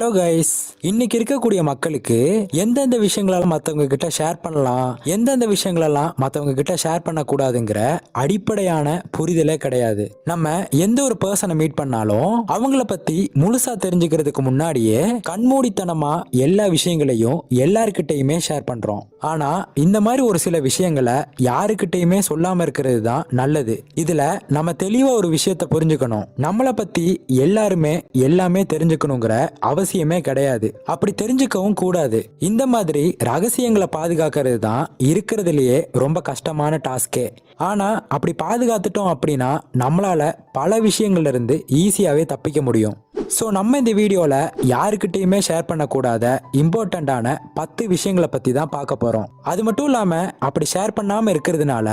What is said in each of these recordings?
Hello guys இன்னைக்கு இருக்கக்கூடிய மக்களுக்கு எந்தெந்த விஷயங்களெல்லாம் மற்றவங்க கிட்ட ஷேர் பண்ணலாம் எந்தெந்த விஷயங்களெல்லாம் மற்றவங்க கிட்ட ஷேர் பண்ணக்கூடாதுங்கிற அடிப்படையான புரிதலே கிடையாது. நம்ம எந்த ஒரு பர்சனை மீட் பண்ணாலும் அவங்கள பத்தி முழுசா தெரிஞ்சுக்கிறதுக்கு முன்னாடியே கண்மூடித்தனமா எல்லா விஷயங்களையும் எல்லார்கிட்டையுமே ஷேர் பண்றோம். ஆனா இந்த மாதிரி ஒரு சில விஷயங்களை யாருக்கிட்டையுமே சொல்லாம இருக்கிறது தான் நல்லது. இதுல நம்ம தெளிவா ஒரு விஷயத்த புரிஞ்சுக்கணும். நம்மளை பத்தி எல்லாருமே எல்லாமே தெரிஞ்சுக்கணுங்கிற அவசியம் கிடையாது. அப்படி தெரிஞ்சுக்கவும் கூடாது. இந்த மாதிரி ரகசியங்களை பாதுகாக்கிறது தான் இருக்கிறதுலயே ரொம்ப கஷ்டமான டாஸ்கே ஆனா அப்படி பாதுகாத்துட்டோம் அப்படின்னா நம்மளால பல விஷயங்கள்ல இருந்து ஈஸியாவே தப்பிக்க முடியும். ஸோ நம்ம இந்த வீடியோவில் யாருக்கிட்டையுமே ஷேர் பண்ணக்கூடாத இம்பார்ட்டண்ட்டான பத்து விஷயங்களை பற்றி தான் பார்க்க போகிறோம் அது மட்டும் இல்லாமல் அப்படி ஷேர் பண்ணாமல் இருக்கிறதுனால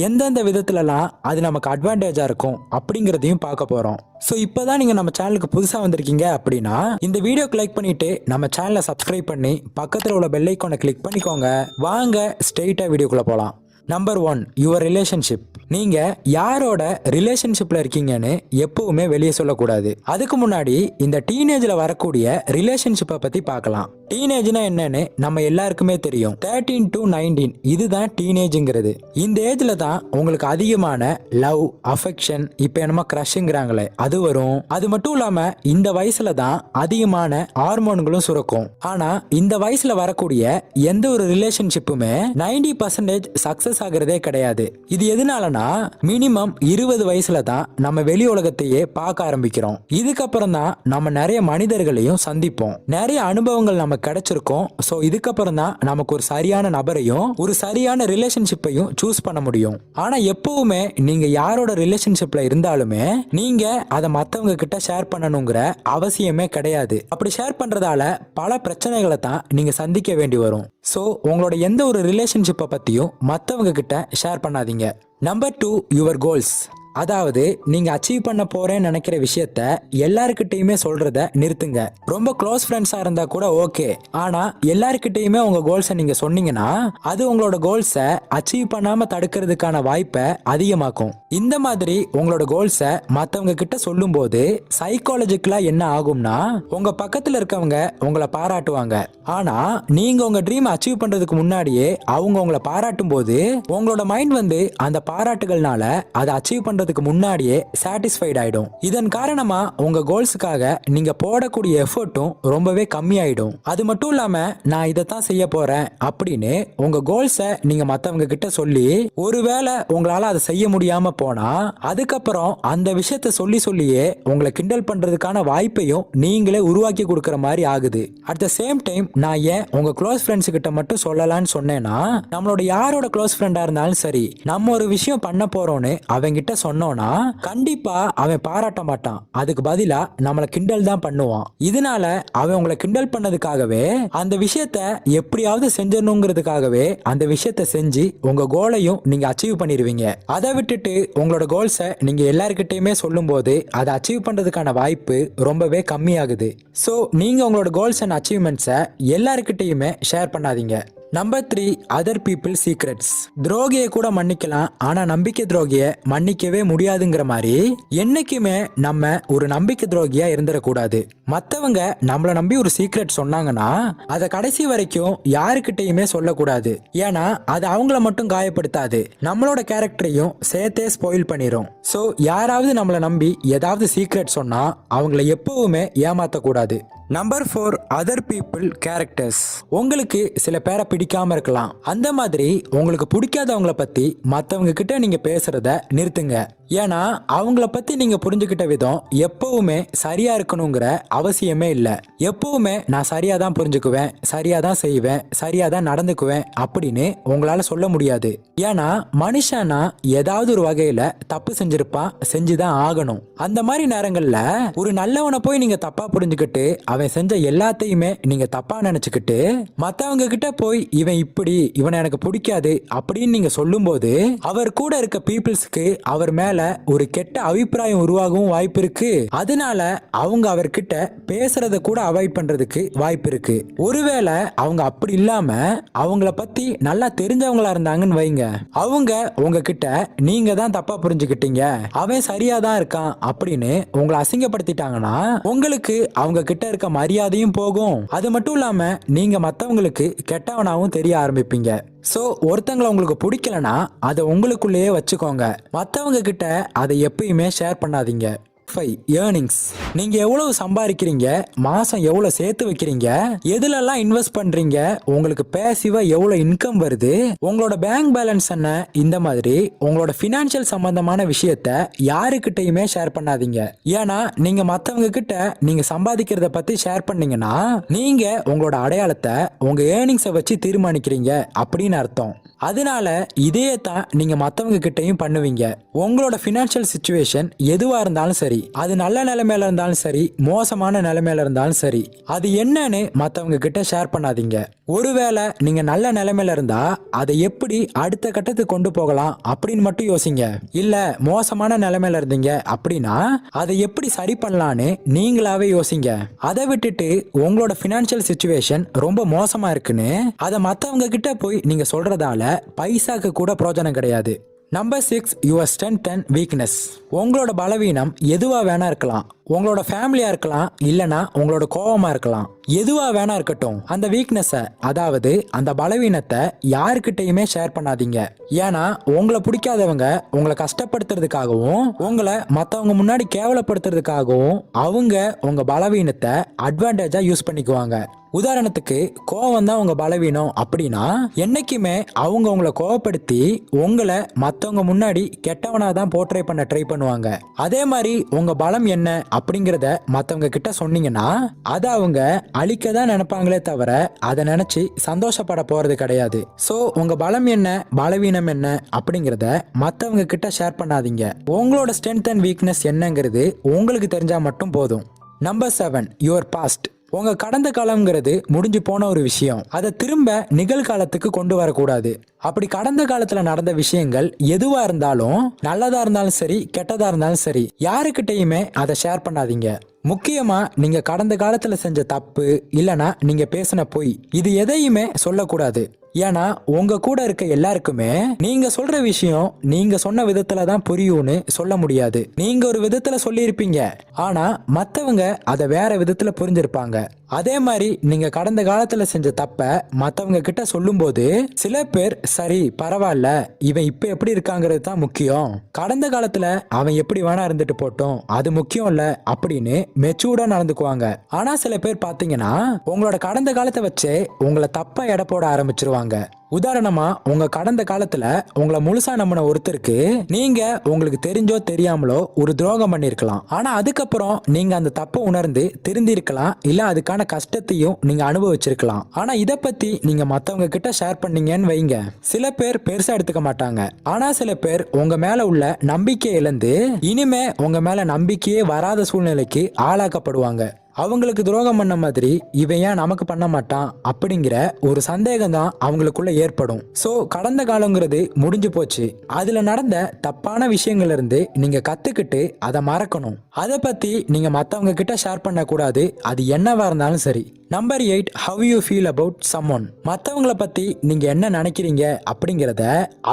எந்தெந்த விதத்துலலாம் அது நமக்கு அட்வான்டேஜாக இருக்கும் அப்படிங்கிறதையும் பார்க்க போகிறோம் ஸோ இப்போ தான் நீங்கள் நம்ம சேனலுக்கு புதுசாக வந்திருக்கீங்க அப்படின்னா இந்த வீடியோ லைக் பண்ணிவிட்டு நம்ம சேனலை சப்ஸ்கிரைப் பண்ணி பக்கத்தில் உள்ள பெல்லைக்கோனை கிளிக் பண்ணிக்கோங்க. வாங்க ஸ்ட்ரெயிட்டாக வீடியோக்குள்ளே போகலாம் நம்பர் ஒன் யுவர் ரிலேஷன்ஷிப் நீங்க யாரோட ரிலேஷன்ஷிப்ல இருக்கீங்கன்னு எப்பவுமே வெளியே சொல்லக்கூடாது. அதுக்கு முன்னாடி இந்த டீனேஜ்ல வரக்கூடிய ரிலேஷன்ஷிப்பை பத்தி பார்க்கலாம். டீனேஜ்னா என்னன்னு நம்ம எல்லாருக்குமே தெரியும். தேர்ட்டீன் டு நைன்டீன் இதுதான் டீனேஜ்ங்கிறது இந்த ஏஜ்ல தான் உங்களுக்கு அதிகமான லவ் அஃபெக்ஷன் இப்போ என்னமோ க்ரஷ்ங்கிறாங்களே அது வரும். அது மட்டும் இல்லாம இந்த வயசுல தான் அதிகமான ஹார்மோன்களும் சுரக்கும். ஆனா இந்த வயசுல வரக்கூடிய எந்த ஒரு ரிலேஷன்ஷிப்புமே நைன்டி பர்சன்டேஜ் சக்சஸ் ஆகிறதே கிடையாது. இது எதனாலனா மினிமம் இருபது வயசுல தான் நம்ம வெளி உலகத்தையே பார்க்க ஆரம்பிக்கிறோம். இதுக்கப்புறம் தான் நம்ம நிறைய மனிதர்களையும் சந்திப்போம். நிறைய அனுபவங்கள் நமக்கு கிடைச்சிருக்கும். ஸோ இதுக்கப்புறம் தான் நமக்கு ஒரு சரியான நபரையும் ஒரு சரியான ரிலேஷன்ஷிப்பையும் சூஸ் பண்ண முடியும். ஆனா எப்பவுமே நீங்க யாரோட ரிலேஷன்ஷிப்ல இருந்தாலுமே நீங்க அதை மற்றவங்க கிட்ட ஷேர் பண்ணணுங்கிற அவசியமே கிடையாது. அப்படி ஷேர் பண்றதால பல பிரச்சனைகளை தான் நீங்க சந்திக்க வேண்டி வரும். ஸோ உங்களோட எந்த ஒரு ரிலேஷன்ஷிப்பை பத்தியும் மற்றவங்க கிட்ட ஷேர் பண்ணாதீங்க. நம்பர் டூ யுவர் கோல்ஸ் அதாவது நீங்க அச்சீவ் பண்ண போறேன்னு நினைக்கிற விஷயத்த எல்லாருக்கிட்டையுமே சொல்றத நிறுத்துங்க. ரொம்ப க்ளோஸ் ஃப்ரெண்ட்ஸா இருந்தா கூட ஓகே ஆனா எல்லாருக்கிட்டையுமே உங்க கோல்ஸை நீங்க சொன்னீங்கன்னா அது உங்களோட கோல்ஸை அச்சீவ் பண்ணாம தடுக்கிறதுக்கான வாய்ப்பை அதிகமாக்கும். இந்த மாதிரி உங்களோட கோல்ஸை மத்தவங்க கிட்ட சொல்லும்போது சைக்காலஜிக்கலா என்ன ஆகும்னா உங்க பக்கத்துல இருக்கவங்க உங்களை பாராட்டுவாங்க. ஆனா நீங்க உங்க ட்ரீம் அச்சீவ் பண்றதுக்கு முன்னாடியே அவங்க உங்களை பாராட்டும் போது உங்களோட மைண்ட் வந்து அந்த பாராட்டுகள்னால அதை அச்சீவ் பண்ணுறதுக்கு முன்னாடியே சாட்டிஸ்ஃபைட் ஆகிடும் இதன் காரணமா உங்க கோல்ஸுக்காக நீங்க போடக்கூடிய எஃபர்ட்டும் ரொம்பவே கம்மியாயிடும். அது மட்டும் இல்லாமல் நான் இதைத்தான் செய்ய போறேன் அப்படின்னு உங்க கோல்ஸை நீங்கள் மற்றவங்க கிட்ட சொல்லி ஒருவேளை உங்களால் அதை செய்ய முடியாமல் போனால் அதுக்கப்புறம் அந்த விஷயத்த சொல்லி சொல்லியே உங்களை கிண்டல் பண்றதுக்கான வாய்ப்பையும் நீங்களே உருவாக்கி கொடுக்கற மாதிரி ஆகுது. அட் த சேம் டைம் நான் ஏன் உங்கள் க்ளோஸ் ஃப்ரெண்ட்ஸ் கிட்ட மட்டும் சொல்லலாம்னு சொன்னேன்னா நம்மளோட யாரோட க்ளோஸ் ஃப்ரெண்டாக இருந்தாலும் சரி நம்ம ஒரு விஷயம் பண்ண போறோம்னு அவங்கிட்ட சொன்னோம்னா கண்டிப்பா அவன் பாராட்ட மாட்டான். அதுக்கு பதிலா நம்மள கிண்டல் தான் பண்ணுவான். இதனால அவன் உங்களை கிண்டல் பண்ணதுக்காகவே அந்த விஷயத்த எப்படியாவது செஞ்சிடணுங்கிறதுக்காகவே அந்த விஷயத்த செஞ்சு உங்க கோலையும் நீங்க அச்சீவ் பண்ணிடுவீங்க. அதை விட்டுட்டு உங்களோட கோல்ஸை நீங்க எல்லாருக்கிட்டையுமே சொல்லும்போது அதை அச்சீவ் பண்றதுக்கான வாய்ப்பு ரொம்பவே கம்மியாகுது. ஸோ நீங்க உங்களோட கோல்ஸ் அண்ட் அச்சீவ்மெண்ட்ஸை எல்லாருக்கிட்டையுமே ஷேர் பண்ணாதீங்க. Number three other people secrets துரோகியை கூட மன்னிக்கலாம் ஆனா நம்பிக்கை துரோகிய மன்னிக்கவே முடியாதுங்கிற மாதிரி என்னைக்குமே நம்ம ஒரு நம்பிக்கை துரோகியா இருந்துடக்கூடாது மத்தவங்க நம்மளை நம்பி ஒரு சீக்ரெட் சொன்னாங்கன்னா அதை கடைசி வரைக்கும் யாருக்கிட்டையுமே சொல்லக்கூடாது. ஏன்னா அது அவங்கள மட்டும் காயப்படுத்தாது. நம்மளோட கேரக்டரையும் சேர்த்தே ஸ்பாயில் பண்ணிரும். ஸோ யாராவது நம்மளை நம்பி ஏதாவது சீக்ரெட் சொன்னா அவங்கள எப்பவுமே ஏமாத்தக்கூடாது. Number four other people characters உங்களுக்கு சில பேரை பிடிக்காம இருக்கலாம். அந்த மாதிரி உங்களுக்கு பிடிக்காதவங்கள பத்தி மற்றவங்க கிட்ட நீங்க பேசுறத நிறுத்துங்க. ஏன்னா அவங்கள பத்தி நீங்க புரிஞ்சுக்கிட்ட விதம் எப்பவுமே சரியா இருக்கணுங்கிற அவசியமே இல்லை. எப்பவுமே நான் சரியா தான் புரிஞ்சுக்குவேன் சரியா தான் செய்வேன் சரியா தான் நடந்துக்குவேன் அப்படின்னு உங்களால சொல்ல முடியாது. ஏன்னா மனுஷனா ஏதாவது ஒரு வகையில தப்பு செஞ்சிருப்பான் செஞ்சுதான் ஆகணும். அந்த மாதிரி நேரங்கள்ல ஒரு நல்லவனை போய் நீங்க தப்பா புரிஞ்சுக்கிட்டு அவன் அவன் செஞ்ச எல்லாத்தையுமே நீங்க தப்பா நினைச்சுக்கிட்டு மத்தவங்க கிட்ட போய் இவன் இப்படி இவனை எனக்கு பிடிக்காது அப்படின்னு நீங்க சொல்லும்போது அவர் கூட இருக்க பீப்புள்ஸ்க்கு அவர் மேல ஒரு கெட்ட அபிப்பிராயம் உருவாகவும் வாய்ப்பு இருக்கு. அதனால அவங்க அவர்கிட்ட பேசுறத கூட அவாய்ட் பண்றதுக்கு வாய்ப்பு இருக்கு. ஒருவேளை அவங்க அப்படி இல்லாம அவங்கள பத்தி நல்லா தெரிஞ்சவங்களா இருந்தாங்கன்னு வைங்க. அவங்க உங்ககிட்ட நீங்க தான் தப்பா புரிஞ்சுக்கிட்டீங்க. அவன் சரியா தான் இருக்கான் அப்படின்னு உங்களை அசிங்கப்படுத்திட்டாங்கன்னா உங்களுக்கு அவங்க கிட்ட இருக்க மரியாதையும் போகும். அது மட்டும் இல்லாம நீங்க மத்தவங்களுக்கு கெட்டவனாவும் தெரிய ஆரம்பிப்பீங்க. ஸோ ஒருத்தங்களை உங்களுக்கு பிடிக்கலனா அதை உங்களுக்குள்ளேயே வச்சுக்கோங்க. மற்றவங்க கிட்ட அதை எப்பயுமே ஷேர் பண்ணாதீங்க. ஃபைவ் ஏர்னிங்ஸ் நீங்க எவ்வளவு சம்பாதிக்கிறீங்க? மாசம் எவ்வளவு சேர்த்து வைக்கிறீங்க? எதுலெல்லாம் இன்வெஸ்ட் பண்றீங்க? உங்களுக்கு பேசிவா எவ்வளவு இன்கம் வருது? உங்களோட பேங்க் பேலன்ஸ் என்ன? இந்த மாதிரி உங்களோட ஃபினான்ஷியல் சம்பந்தமான விஷயத்த யாருக்கிட்டையுமே ஷேர் பண்ணாதீங்க. ஏன்னா நீங்க மத்தவங்க கிட்ட நீங்க சம்பாதிக்கிறத பத்தி ஷேர் பண்ணீங்கன்னா நீங்க உங்களோட அடையாளத்தை உங்க ஏர்னிங்ஸை வச்சு தீர்மானிக்கிறீங்க. அப்படின்னு அர்த்தம். அதனால இதே தான் நீங்க மத்தவங்க கிட்டையும் பண்ணுவீங்க. உங்களோட ஃபினான்ஷியல் சுச்சுவேஷன் எதுவா இருந்தாலும் சரி அது நல்ல நிலைமையில இருந்தாலும் சரி மோசமான நிலைமையில இருந்தாலும் சரி அது என்னன்னு மத்தவங்க கிட்ட ஷேர் பண்ணாதீங்க. ஒருவேளை நீங்க நல்ல நிலைமையில இருந்தா அதை எப்படி அடுத்த கட்டத்துக்கு கொண்டு போகலாம் அப்படின்னு மட்டும் யோசிங்க. இல்ல மோசமான நிலைமையில இருந்தீங்க அப்படின்னா அதை எப்படி சரி பண்ணலான்னு நீங்களாவே யோசிங்க. அதை விட்டுட்டு உங்களோட ஃபினான்ஷியல் சுச்சுவேஷன் ரொம்ப மோசமா இருக்குன்னு அதை மத்தவங்க கிட்ட போய் நீங்க சொல்றதால பைசாக்கு கூட பிரோஜனம் கிடையாது. Number six your strength and weakness உங்களோட பலவீனம் எதுவாக வேணா இருக்கலாம். உங்களோட ஃபேமிலியாக இருக்கலாம் இல்லைனா உங்களோட கோவமாக இருக்கலாம். எதுவாக வேணா இருக்கட்டும். அந்த வீக்னஸை அதாவது அந்த பலவீனத்தை யாருக்கிட்டையுமே ஷேர் பண்ணாதீங்க. ஏன்னா உங்களை பிடிக்காதவங்க உங்களை கஷ்டப்படுத்துறதுக்காகவும் உங்களை மற்றவங்க முன்னாடி கேவலப்படுத்துறதுக்காகவும் அவங்க உங்கள் பலவீனத்தை அட்வான்டேஜாக யூஸ் பண்ணிக்குவாங்க. உதாரணத்துக்கு கோவம் தான் உங்க பலவீனம் அப்படின்னா என்னைக்குமே அவங்க உங்களை கோவப்படுத்தி உங்களை மற்றவங்க முன்னாடி கெட்டவனா தான் போர்ட்ரே பண்ண ட்ரை பண்ணுவாங்க. அதே மாதிரி உங்க பலம் என்ன அப்படிங்கிறத மற்றவங்க கிட்ட சொன்னீங்கன்னா அதை அவங்க அழிக்க தான் நினைப்பாங்களே தவிர அதை நினைச்சு சந்தோஷப்பட போறது கிடையாது. ஸோ உங்க பலம் என்ன பலவீனம் என்ன அப்படிங்கிறத மற்றவங்க கிட்ட ஷேர் பண்ணாதீங்க. உங்களோட ஸ்ட்ரென்த் அண்ட் வீக்னஸ் என்னங்கிறது உங்களுக்கு தெரிஞ்சா மட்டும் போதும். நம்பர் செவன் யுவர் பாஸ்ட் உங்க கடந்த காலம்ங்கிறது முடிஞ்சு போன ஒரு விஷயம். அதை திரும்ப நிகழ்காலத்துக்கு கொண்டு வரக்கூடாது. அப்படி கடந்த காலத்துல நடந்த விஷயங்கள் எதுவா இருந்தாலும் நல்லதா இருந்தாலும் சரி கெட்டதா இருந்தாலும் சரி யாருக்கிட்டையுமே அதை ஷேர் பண்ணாதீங்க. முக்கியமா நீங்க கடந்த காலத்துல செஞ்ச தப்பு இல்லனா நீங்க பேசின பொய் இது எதையுமே சொல்லக்கூடாது. ஏன்னா உங்க கூட இருக்க எல்லாருக்குமே நீங்க சொல்ற விஷயம் நீங்க சொன்ன விதத்துல தான் புரியும்னு சொல்ல முடியாது. நீங்க ஒரு விதத்துல சொல்லியிருப்பீங்க. ஆனா மத்தவங்க அதை வேற விதத்துல புரிஞ்சிருப்பாங்க. அதே மாதிரி நீங்க கடந்த காலத்துல செஞ்ச தப்ப மத்தவங்க கிட்ட சொல்லும்போது சில பேர் சரி பரவாயில்ல. இவன் இப்ப எப்படி இருக்காங்கிறது தான் முக்கியம். கடந்த காலத்துல அவன் எப்படி வேணா இருந்துட்டு போட்டோம். அது முக்கியம் இல்ல அப்படின்னு மெச்சூர்டா நடந்துக்குவாங்க. ஆனா சில பேர் பாத்தீங்கன்னா உங்களோட கடந்த காலத்தை வச்சு உங்களை தப்பா எடை போட ஆரம்பிச்சிருவாங்க. சொல்கிறாங்க உதாரணமா உங்க கடந்த காலத்துல உங்களை முழுசா நம்பின ஒருத்தருக்கு நீங்க உங்களுக்கு தெரிஞ்சோ தெரியாமலோ ஒரு துரோகம் பண்ணிருக்கலாம். ஆனா அதுக்கப்புறம் நீங்க அந்த தப்பை உணர்ந்து திருந்திருக்கலாம். இல்ல அதுக்கான கஷ்டத்தையும் நீங்க அனுபவிச்சிருக்கலாம். ஆனா இத பத்தி நீங்க மத்தவங்க கிட்ட ஷேர் பண்ணீங்கன்னு வைங்க. சில பேர் பெருசா எடுத்துக்க மாட்டாங்க. ஆனா சில பேர் உங்க மேல உள்ள நம்பிக்கை இழந்து இனிமே உங்க மேல நம்பிக்கையே வராத சூழ்நிலைக்கு ஆளாக்கப்படுவாங்க. அவங்களுக்கு துரோகம் பண்ண மாதிரி இவன் ஏன் நமக்கு பண்ண மாட்டான் அப்படிங்கிற ஒரு சந்தேகம் தான் அவங்களுக்குள்ள ஏற்படும். ஸோ கடந்த காலங்கிறது முடிஞ்சு போச்சு. அதுல நடந்த தப்பான விஷயங்கள்ல இருந்து நீங்க கத்துக்கிட்டு அதை மறக்கணும். அதை பத்தி நீங்க மத்தவங்க கிட்ட ஷேர் பண்ண கூடாது அது என்னவா இருந்தாலும் சரி. Number eight how you feel about someone மற்றவங்கள பற்றி நீங்கள் என்ன நினைக்கிறீங்க அப்படிங்கிறத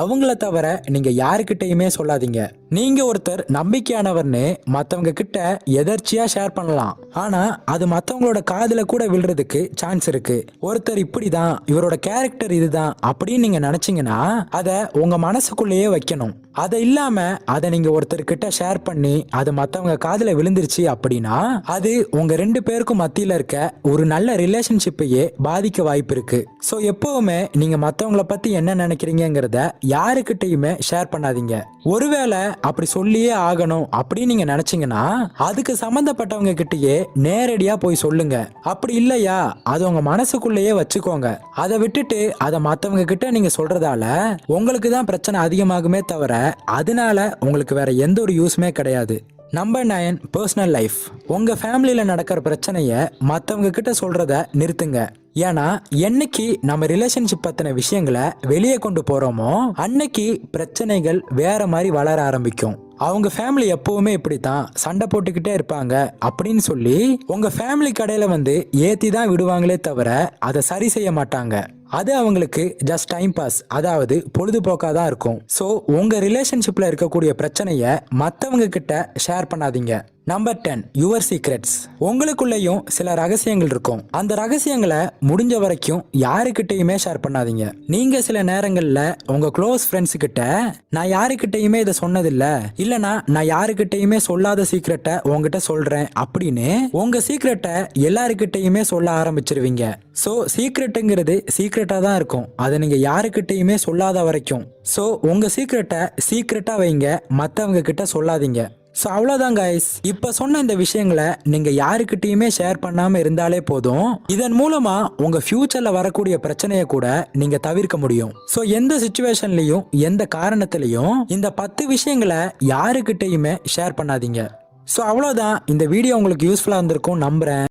அவங்கள தவிர நீங்கள் யாருக்கிட்டையுமே சொல்லாதீங்க. நீங்கள் ஒருத்தர் நம்பிக்கையானவர்னு மற்றவங்க கிட்ட எதர்ச்சியாக ஷேர் பண்ணலாம். ஆனால் அது மற்றவங்களோட காதில் கூட விழுறதுக்கு சான்ஸ் இருக்குது ஒருத்தர் இப்படி தான் இவரோட கேரக்டர் இதுதான் அப்படின்னு நீங்கள் நினச்சிங்கன்னா அதை உங்கள் மனசுக்குள்ளேயே வைக்கணும். அதை இல்லாமல் அதை நீங்கள் ஒருத்தர்கிட்ட ஷேர் பண்ணி அது மற்றவங்க காதில் விழுந்துருச்சு அப்படின்னா அது உங்கள் ரெண்டு பேருக்கும் மத்தியில் இருக்க ஒரு நல்ல ரிலேஷன்ஷிப்பையே பாதிக்க வாய்ப்பு இருக்கு ஸோ எப்பவுமே நீங்க மற்றவங்கள பத்தி என்ன நினைக்கிறீங்கிறத யாருக்கிட்டையுமே ஷேர் பண்ணாதீங்க. ஒருவேளை அப்படி சொல்லியே ஆகணும் அப்படின்னு நீங்க நினைச்சீங்கன்னா அதுக்கு சம்பந்தப்பட்டவங்க கிட்டயே நேரடியா போய் சொல்லுங்க. அப்படி இல்லையா? அது உங்க மனசுக்குள்ளேயே வச்சுக்கோங்க. அதை விட்டுட்டு அதை மற்றவங்க கிட்ட நீங்க சொல்றதால உங்களுக்கு தான் பிரச்சனை அதிகமாகுமே தவிர அதனால உங்களுக்கு வேற எந்த ஒரு யூஸுமே கிடையாது. நம்பர் நைன் பர்சனல் லைஃப் உங்கள் ஃபேமிலியில் நடக்கிற பிரச்சனையை மற்றவங்க கிட்ட சொல்கிறத நிறுத்துங்க. ஏன்னா என்னைக்கு நம்ம ரிலேஷன்ஷிப் பற்றின விஷயங்களை வெளியே கொண்டு போகிறோமோ அன்னைக்கு பிரச்சனைகள் வேற மாதிரி வளர ஆரம்பிக்கும். அவங்க ஃபேமிலி எப்பவுமே இப்படித்தான். சண்டை போட்டுக்கிட்டே இருப்பாங்க. அப்படின்னு சொல்லி உங்க ஃபேமிலி கடையில வந்து ஏத்தி தான் விடுவாங்களே தவிர அதை சரி செய்ய மாட்டாங்க. அது அவங்களுக்கு ஜஸ்ட் டைம் பாஸ் அதாவது பொழுதுபோக்காக தான் இருக்கும். ஸோ உங்கள் ரிலேஷன்ஷிப்பில் இருக்கக்கூடிய பிரச்சனையை மற்றவங்க கிட்ட ஷேர் பண்ணாதீங்க. நம்பர் டென் யுவர் சீக்ரெட்ஸ் உங்களுக்குள்ளேயும் சில ரகசியங்கள் இருக்கும். அந்த ரகசியங்களை முடிஞ்ச வரைக்கும் யாருக்கிட்டையுமே ஷேர் பண்ணாதீங்க. நீங்க சில நேரங்களில் உங்க க்ளோஸ் ஃப்ரெண்ட்ஸ் கிட்ட நான் யாருக்கிட்டையுமே இதை சொன்னதில்ல இல்லனா நான் யாருக்கிட்டையுமே சொல்லாத சீக்ரெட்டை உங்ககிட்ட சொல்றேன் அப்படின்னு உங்க சீக்ரெட்டை எல்லாருக்கிட்டையுமே சொல்ல ஆரம்பிச்சிருவீங்க. ஸோ சீக்ரெட்டுங்கிறது சீக்ரெட்டாக தான் இருக்கும். அதை நீங்கள் யாருக்கிட்டையுமே சொல்லாத வரைக்கும். ஸோ உங்கள் சீக்ரெட்டை சீக்ரெட்டாக வைங்க. மற்றவங்க கிட்ட சொல்லாதீங்க. ஸோ அவ்வளோதான் கைஸ் இப்போ சொன்ன இந்த விஷயங்களை நீங்கள் யாருக்கிட்டையுமே ஷேர் பண்ணாமல் இருந்தாலே போதும். இதன் மூலமாக உங்கள் ஃப்யூச்சரில் வரக்கூடிய பிரச்சனையை கூட நீங்கள் தவிர்க்க முடியும். ஸோ எந்த சுச்சுவேஷன்லையும் எந்த காரணத்திலையும் இந்த பத்து விஷயங்களை யாருக்கிட்டையுமே ஷேர் பண்ணாதீங்க. ஸோ அவ்வளோதான் இந்த வீடியோ உங்களுக்கு யூஸ்ஃபுல்லாக இருந்திருக்கும். நம்புகிறேன்